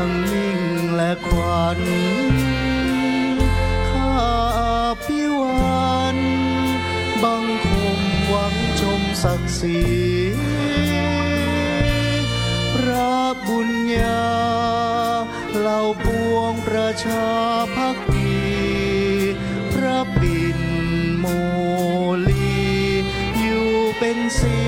ังมิ่งและควันข้าพิวันบังคมหวังชมศักดิ์ศรีพระบุญญาเหล่าปวงประชาพักดีพระปิ่นโมลีอยู่เป็นสี